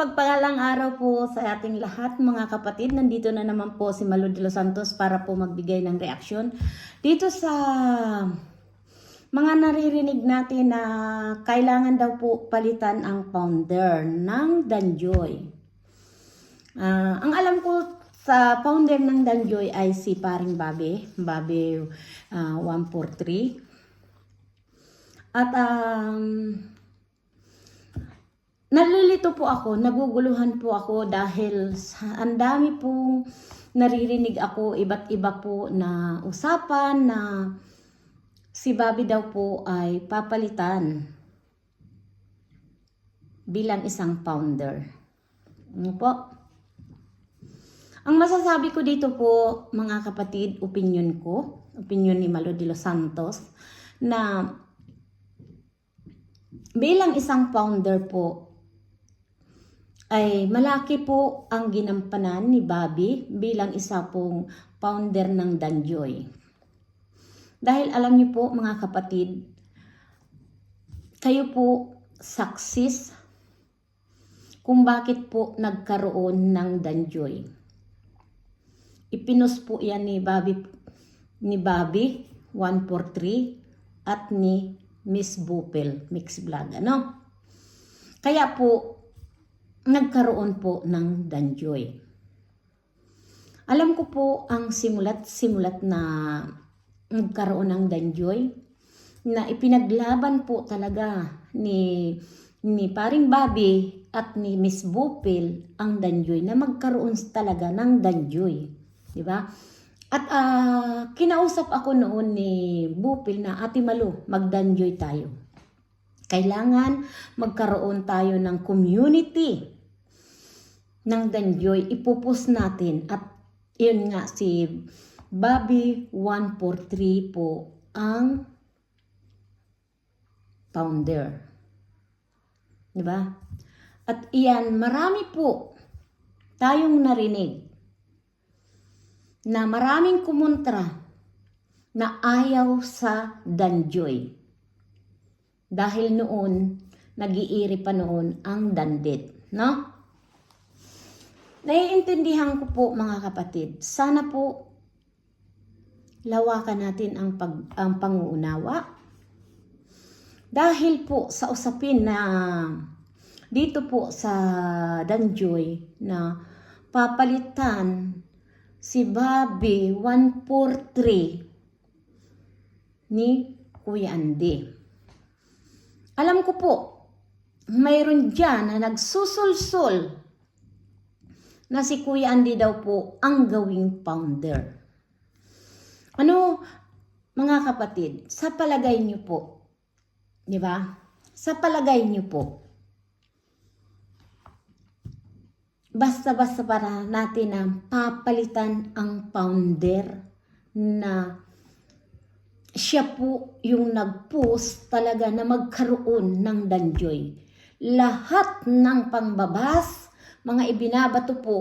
mapagpalang araw po sa ating lahat mga kapatid. Nandito na naman po si Malu de los Santos para po magbigay ng reaksyon dito sa mga naririnig natin na kailangan daw po palitan ang founder ng Danjoy. Ah, ang alam ko sa founder ng Danjoy ay si paring Babe, Babe ah, 143. At um, Nalilito po ako, naguguluhan po ako dahil ang dami pong naririnig ako iba't iba po na usapan na si Bobby daw po ay papalitan bilang isang founder. Ano po? Ang masasabi ko dito po, mga kapatid, opinion ko, opinion ni Malo de los Santos, na bilang isang founder po, ay malaki po ang ginampanan ni Bobby bilang isa pong founder ng Danjoy. Dahil alam niyo po mga kapatid, kayo po success kung bakit po nagkaroon ng Danjoy. Ipinos po yan ni Bobby ni Bobby 143 at ni Miss Bupel Mix Vlog ano. Kaya po nagkaroon po ng Danjoy. Alam ko po ang simulat-simulat na nagkaroon ng Danjoy na ipinaglaban po talaga ni ni paring Bobby at ni Miss Bupil ang Danjoy na magkaroon talaga ng Danjoy. Di ba? At ah, kinausap ako noon ni Bupil na Ate Malu, magdanjoy tayo. Kailangan magkaroon tayo ng community ng Danjoy. Ipupus natin at yun nga si Bobby 143 po ang founder. Di ba? At iyan, marami po tayong narinig na maraming kumontra na ayaw sa Danjoy. Dahil noon, nag-iiri pa noon ang dandit. No? Naiintindihan ko po mga kapatid. Sana po lawakan natin ang, pag, ang panguunawa. Dahil po sa usapin na dito po sa Danjoy na papalitan si Bobby 143 ni Kuya Andy. Alam ko po, mayroon dyan na nagsusulsul na si Kuya Andy daw po ang gawing founder. Ano, mga kapatid, sa palagay niyo po, di ba? Sa palagay niyo po, basta-basta para natin ang papalitan ang founder na siya po yung nag-post talaga na magkaroon ng danjoy. Lahat ng pangbabas, mga ibinabato po,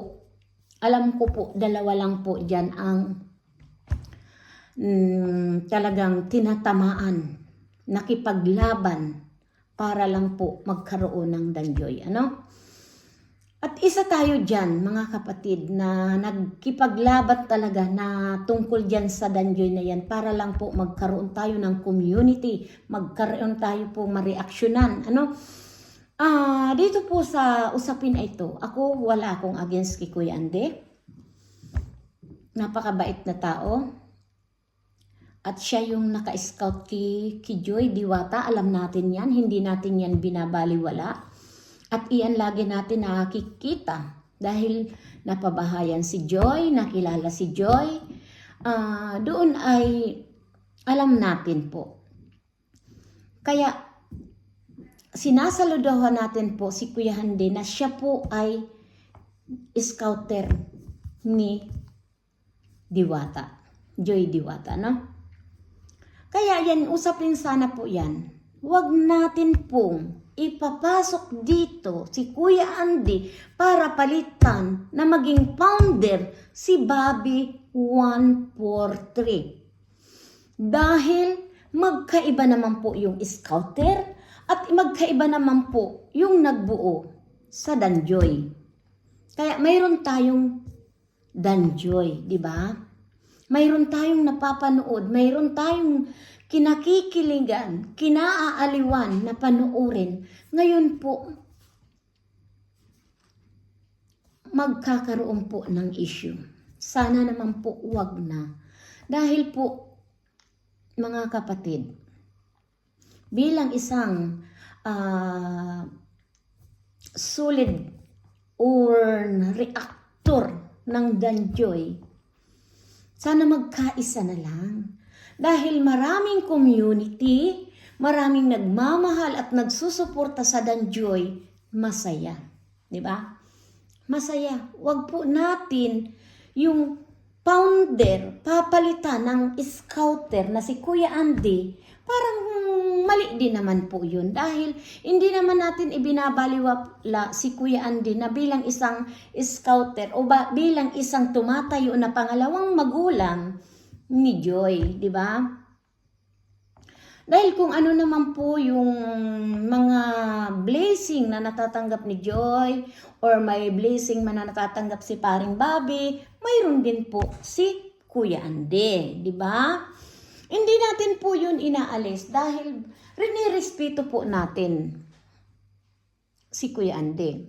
alam ko po, dalawa lang po dyan ang mm, talagang tinatamaan, nakipaglaban para lang po magkaroon ng danjoy. Ano? At isa tayo dyan, mga kapatid, na nagkipaglabat talaga na tungkol dyan sa danjoy na yan para lang po magkaroon tayo ng community, magkaroon tayo po mareaksyonan. Ano? Ah, dito po sa usapin na ito, ako wala akong against kay Kuya Ande. Napakabait na tao. At siya yung naka-scout kay, kay Joy Diwata. Alam natin yan. Hindi natin yan binabaliwala. At iyan lagi natin nakikita dahil napabahayan si Joy, nakilala si Joy. Ah, doon ay alam natin po. Kaya sinasaludohan natin po si Kuya Hande na siya po ay scouter ni Diwata. Joy Diwata, no? Kaya yan, usapin sana po yan. Huwag natin pong ipapasok dito si Kuya Andy para palitan na maging founder si Bobby 143. Dahil magkaiba naman po yung scouter at magkaiba naman po yung nagbuo. sa Danjoy. Kaya mayroon tayong Danjoy, di ba? Mayroon tayong napapanood, mayroon tayong kinakikiligan, kinaaaliwan na panuorin. Ngayon po, magkakaroon po ng issue. Sana naman po wag na. Dahil po, mga kapatid, bilang isang ah, solid or reactor ng Danjoy, sana magkaisa na lang. Dahil maraming community, maraming nagmamahal at nagsusuporta sa Danjoy, masaya. Di ba? Masaya. Huwag po natin yung founder papalitan ng scouter na si Kuya Andy. Parang mali din naman po yun. Dahil hindi naman natin ibinabaliwala si Kuya Andy na bilang isang scouter o ba, bilang isang tumatayo na pangalawang magulang ni Joy, di ba? Dahil kung ano naman po yung mga blessing na natatanggap ni Joy or may blessing man na natatanggap si paring Bobby, mayroon din po si Kuya Ande, di ba? Hindi natin po yun inaalis dahil rinirespeto po natin si Kuya Ande.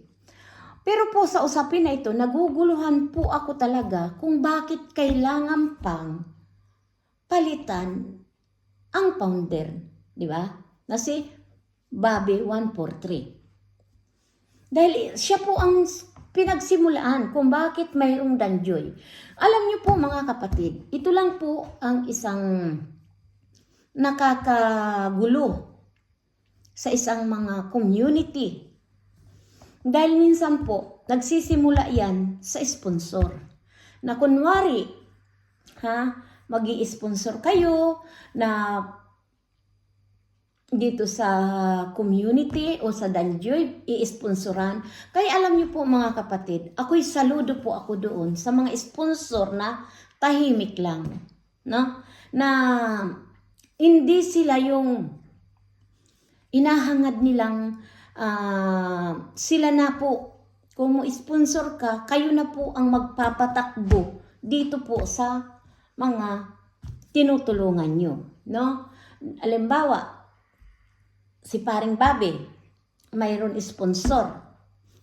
Pero po sa usapin na ito, naguguluhan po ako talaga kung bakit kailangan pang palitan ang founder, di ba? Na si Bobby 143. Dahil siya po ang pinagsimulaan kung bakit mayroong danjoy. Alam niyo po mga kapatid, ito lang po ang isang nakakagulo sa isang mga community. Dahil minsan po, nagsisimula yan sa sponsor. Na kunwari, ha, mag sponsor kayo na dito sa community o sa Danjoy, i-sponsoran. Kaya alam niyo po mga kapatid, ako'y saludo po ako doon sa mga sponsor na tahimik lang. No? Na hindi sila yung inahangad nilang ah, sila na po. Kung mo sponsor ka, kayo na po ang magpapatakbo dito po sa mga tinutulungan nyo. No? Alimbawa, si paring Babe, mayroon sponsor.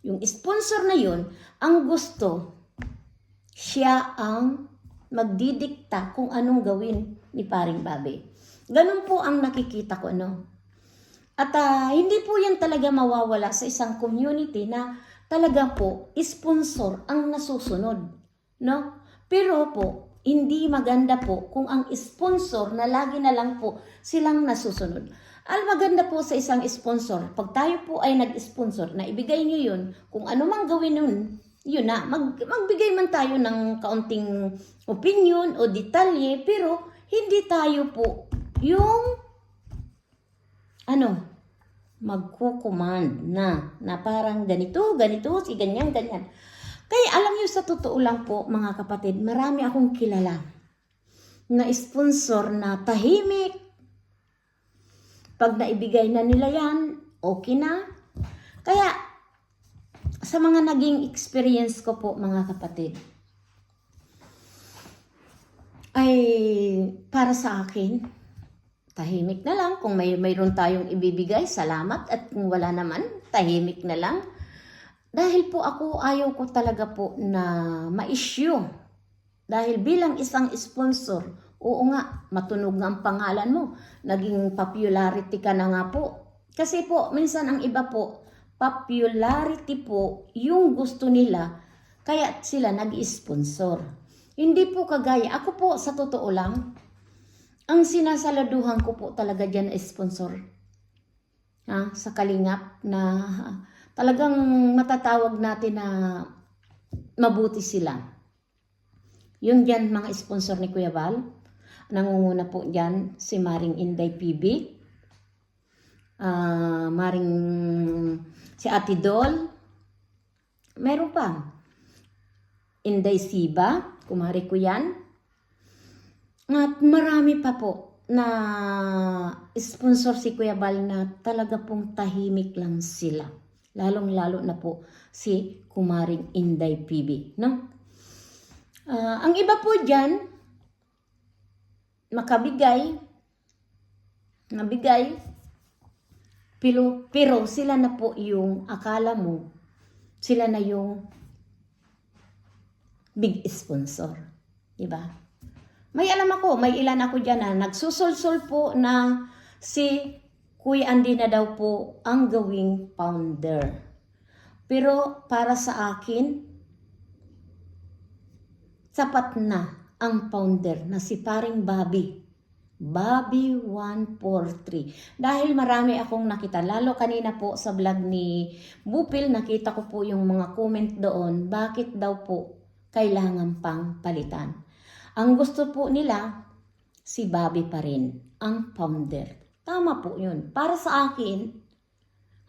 Yung sponsor na yun, ang gusto, siya ang magdidikta kung anong gawin ni paring Babe. Ganun po ang nakikita ko, no? At ah, hindi po yan talaga mawawala sa isang community na talaga po, sponsor ang nasusunod. No? Pero po, hindi maganda po kung ang sponsor na lagi na lang po silang nasusunod. Al maganda po sa isang sponsor, pag tayo po ay nag-sponsor, na ibigay nyo yun, kung ano mang gawin nun, yun na, mag, magbigay man tayo ng kaunting opinion o detalye, pero hindi tayo po yung ano, magkukuman na, na parang ganito, ganito, si ganyan, ganyan. Kaya alam niyo sa totoo lang po mga kapatid, marami akong kilala na sponsor na tahimik. Pag naibigay na nila yan, okay na. Kaya sa mga naging experience ko po mga kapatid, ay para sa akin, tahimik na lang. Kung may mayroon tayong ibibigay, salamat. At kung wala naman, tahimik na lang. Dahil po ako, ayaw ko talaga po na ma-issue. Dahil bilang isang sponsor, oo nga, matunog nga ang pangalan mo. Naging popularity ka na nga po. Kasi po, minsan ang iba po, popularity po yung gusto nila, kaya sila nag-sponsor. Hindi po kagaya, ako po sa totoo lang, ang sinasaladuhan ko po talaga dyan sponsor. Ha, sa kalingap na talagang matatawag natin na mabuti sila. Yun dyan mga sponsor ni Kuya Val. Nangunguna po dyan si Maring Inday PB. ah Maring si Ate Dol. Meron pa. Inday Siba. Kumari ko yan. At marami pa po na sponsor si Kuya Bal na talaga pong tahimik lang sila. Lalong-lalo na po si Kumaring Inday PB, no? Ah, ang iba po diyan makabigay nabigay pero, pero sila na po yung akala mo sila na yung big sponsor. Diba? May alam ako, may ilan ako dyan na nagsusulsul po na si Kuya Andy na daw po ang gawing founder. Pero para sa akin, sapat na ang founder na si paring Bobby. Bobby 143. Dahil marami akong nakita, lalo kanina po sa vlog ni Bupil, nakita ko po yung mga comment doon, bakit daw po kailangan pang palitan. Ang gusto po nila, si Bobby pa rin, ang founder. Tama po yun. Para sa akin,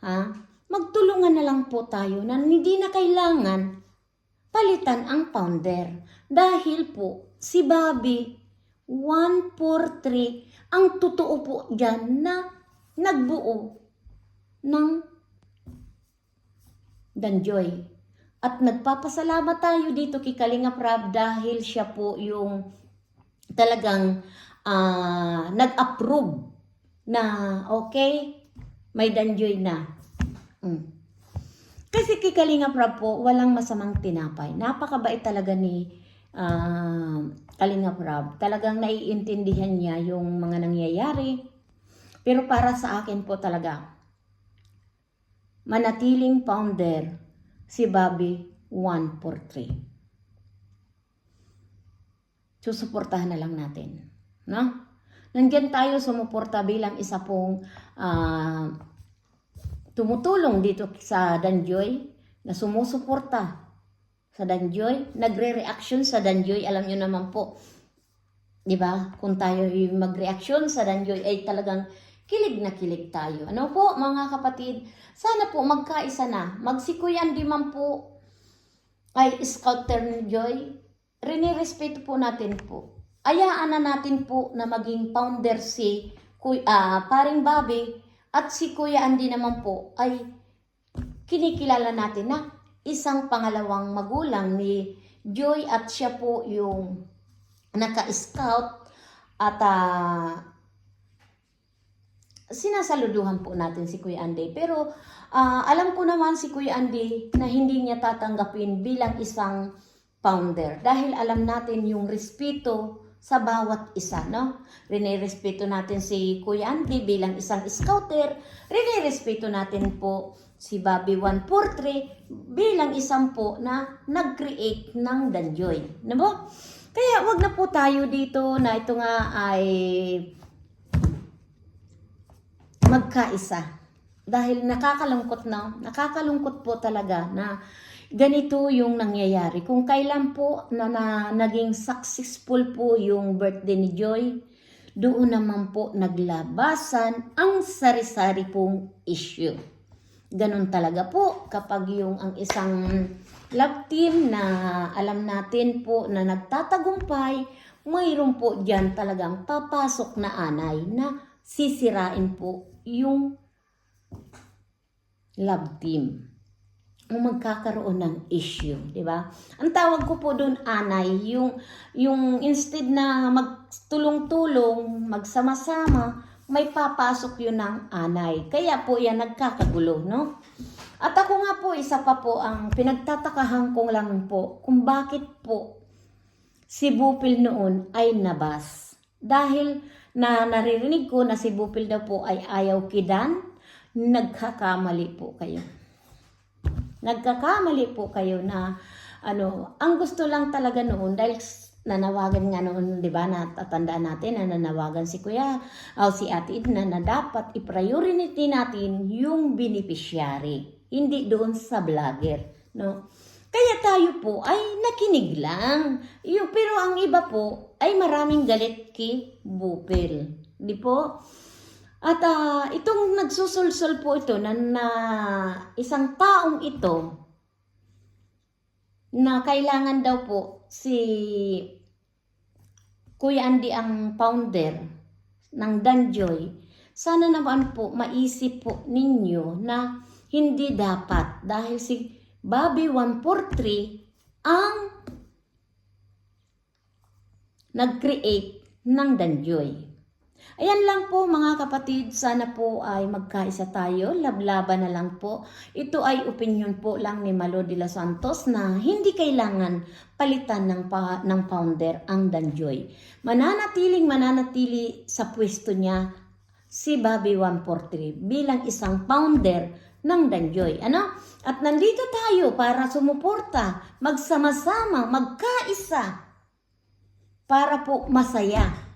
ha, magtulungan na lang po tayo na hindi na kailangan palitan ang founder. Dahil po, si Bobby 143 ang totoo po dyan na nagbuo ng Danjoy. At nagpapasalamat tayo dito kay Kalinga Prab dahil siya po yung talagang ah, nag-approve na okay, may Danjoy na. Mm. Kasi kay Kalinga Prab po, walang masamang tinapay. Napakabait talaga ni ah, Kalinga Prab. Talagang naiintindihan niya yung mga nangyayari. Pero para sa akin po talaga, manatiling founder si Bobby 143. Susuportahan na lang natin. No? Nandiyan tayo sumuporta bilang isa pong ah, tumutulong dito sa Danjoy na sumusuporta sa Danjoy, nagre-reaction sa Danjoy, alam nyo naman po, di ba? Kung tayo mag-reaction sa Danjoy ay talagang kilig na kilig tayo. Ano po mga kapatid? Sana po magkaisa na. Magsikuyan di man po ay scouter ni Joy. Rinirespeto po natin po. Ayaan na natin po na maging founder si Kuy, ah, paring Bobby at si Kuya Andy naman po ay kinikilala natin na isang pangalawang magulang ni Joy at siya po yung naka-scout at ah, sinasaluduhan po natin si Kuya Andy. Pero ah, alam ko naman si Kuya Andy na hindi niya tatanggapin bilang isang founder. Dahil alam natin yung respeto sa bawat isa, no? Rinirespeto natin si Kuya Andy bilang isang scouter. Rinirespeto natin po si Bobby 143 bilang isang po na nag-create ng Danjoy. Ano po? Kaya wag na po tayo dito na ito nga ay magkaisa. Dahil nakakalungkot na, nakakalungkot po talaga na ganito yung nangyayari. Kung kailan po na, na naging successful po yung birthday ni Joy, doon naman po naglabasan ang sari-sari pong issue. Ganon talaga po kapag yung ang isang love team na alam natin po na nagtatagumpay, mayroon po dyan talagang papasok na anay na sisirain po yung love team magkakaroon ng issue, di ba? Ang tawag ko po doon anay, yung yung instead na magtulong-tulong, magsama-sama, may papasok yun ng anay. Kaya po yan nagkakagulo, no? At ako nga po, isa pa po ang pinagtatakahan ko lang po kung bakit po si Bupil noon ay nabas. Dahil na naririnig ko na si Bupil daw po ay ayaw kidan, nagkakamali po kayo. Nagkakamali po kayo na ano, ang gusto lang talaga noon dahil nanawagan nga noon, 'di ba? Natatandaan natin na nanawagan si Kuya o si Ate Edna na dapat i-priority natin yung beneficiary, hindi doon sa vlogger, no? Kaya tayo po ay nakinig lang. Yung, pero ang iba po ay maraming galit kay Bupil. Di po? At ah, itong nagsusulsul po ito na, na isang taong ito na kailangan daw po si Kuya Andy ang founder ng Danjoy, sana naman po maisip po ninyo na Hindi dapat dahil si Bobby 143 ang nag-create ng Danjoy. Ayan lang po mga kapatid, sana po ay magkaisa tayo, lablaban na lang po. Ito ay opinion po lang ni Malo de los Santos na hindi kailangan palitan ng, pa, ng founder ang Danjoy. Mananatiling mananatili sa pwesto niya si Bobby 143 bilang isang founder ng Danjoy. Ano? At nandito tayo para sumuporta, magsama-sama, magkaisa para po masaya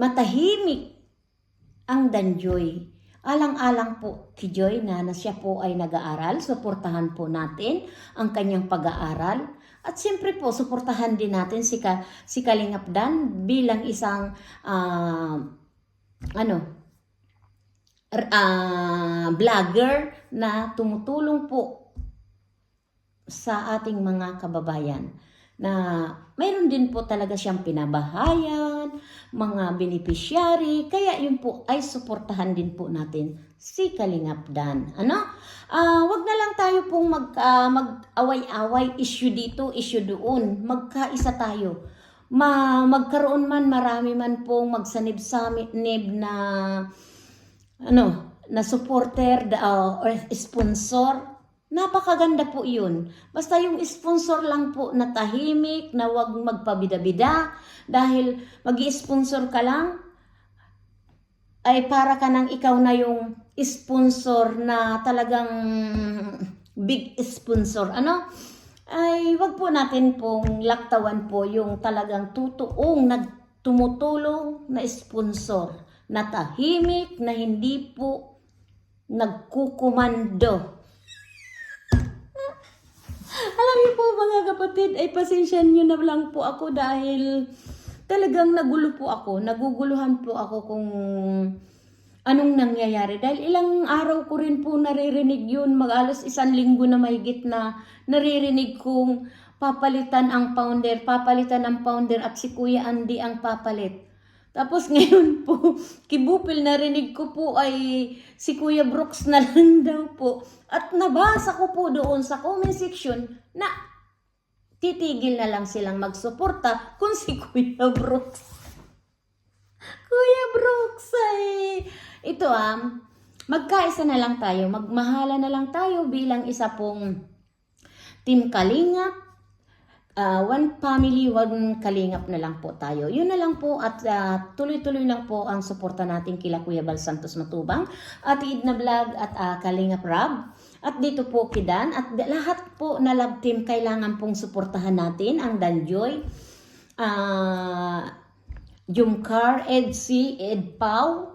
matahimik ang Danjoy. Alang-alang po kay Joy na, na siya po ay nag-aaral, suportahan po natin ang kanyang pag-aaral. At siyempre po, suportahan din natin si, Ka, si Kalingap Dan bilang isang ah, ano, ah, vlogger na tumutulong po sa ating mga kababayan na mayroon din po talaga siyang pinabahayan, mga beneficiary, kaya yun po ay suportahan din po natin si Kalingap Dan. Ano? Ah, wag na lang tayo pong mag, ah, mag-away-away, issue dito, issue doon. Magkaisa tayo. Ma magkaroon man marami man pong magsanib-sanib na ano, na supporter uh, or sponsor, napakaganda po yun. Basta yung sponsor lang po na tahimik, na wag magpabida-bida, dahil mag sponsor ka lang, ay para ka nang ikaw na yung sponsor na talagang big sponsor. Ano? Ay, wag po natin pong laktawan po yung talagang tutuong nagtumutulong na sponsor na tahimik, na hindi po nagkukumando. Alam niyo po mga kapatid, ay pasensyan niyo na lang po ako dahil talagang nagulo po ako. Naguguluhan po ako kung anong nangyayari. Dahil ilang araw ko rin po naririnig yun, mag-alos isang linggo na mahigit na naririnig kong papalitan ang founder, papalitan ang founder at si Kuya Andy ang papalit. Tapos ngayon po, kibupil narinig ko po ay si Kuya Brooks na lang daw po. At nabasa ko po doon sa comment section na titigil na lang silang magsuporta kung si Kuya Brooks. Kuya Brooks ay... Ito ah, magkaisa na lang tayo, magmahala na lang tayo bilang isa pong Team Kalingap, Ah, one family, one kalingap na lang po tayo. Yun na lang po at ah, tuloy-tuloy lang po ang suporta natin kila Kuya Bal Santos Matubang at Id na Vlog at ah, Kalingap Rab. At dito po kidan at lahat po na love team kailangan pong suportahan natin ang Danjoy, ah Jumcar, Ed C, Ed Pau,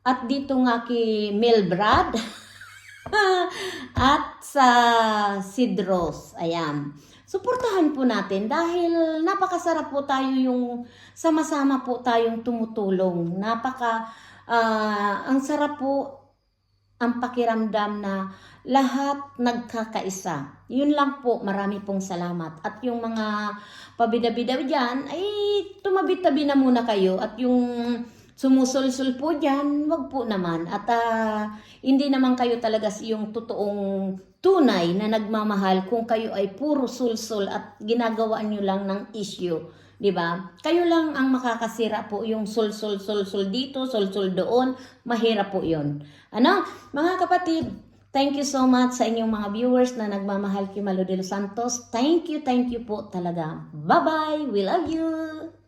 at dito nga kay Mel Brad at sa Sidros. Ayan. Suportahan po natin dahil napakasarap po tayo yung sama-sama po tayong tumutulong. Napaka ah, ang sarap po ang pakiramdam na lahat nagkakaisa. Yun lang po, marami pong salamat. At yung mga pabida-bida dyan, ay tumabit-tabi na muna kayo. At yung sumusulsul po dyan, wag po naman. At ah, hindi naman kayo talaga yung totoong tunay na nagmamahal kung kayo ay puro sulsul at ginagawa nyo lang ng issue. 'di ba? Kayo lang ang makakasira po yung sul sul dito, sul doon, mahirap po 'yon. Ano? Mga kapatid, thank you so much sa inyong mga viewers na nagmamahal kay Malo de los Santos. Thank you, thank you po talaga. Bye-bye. We love you.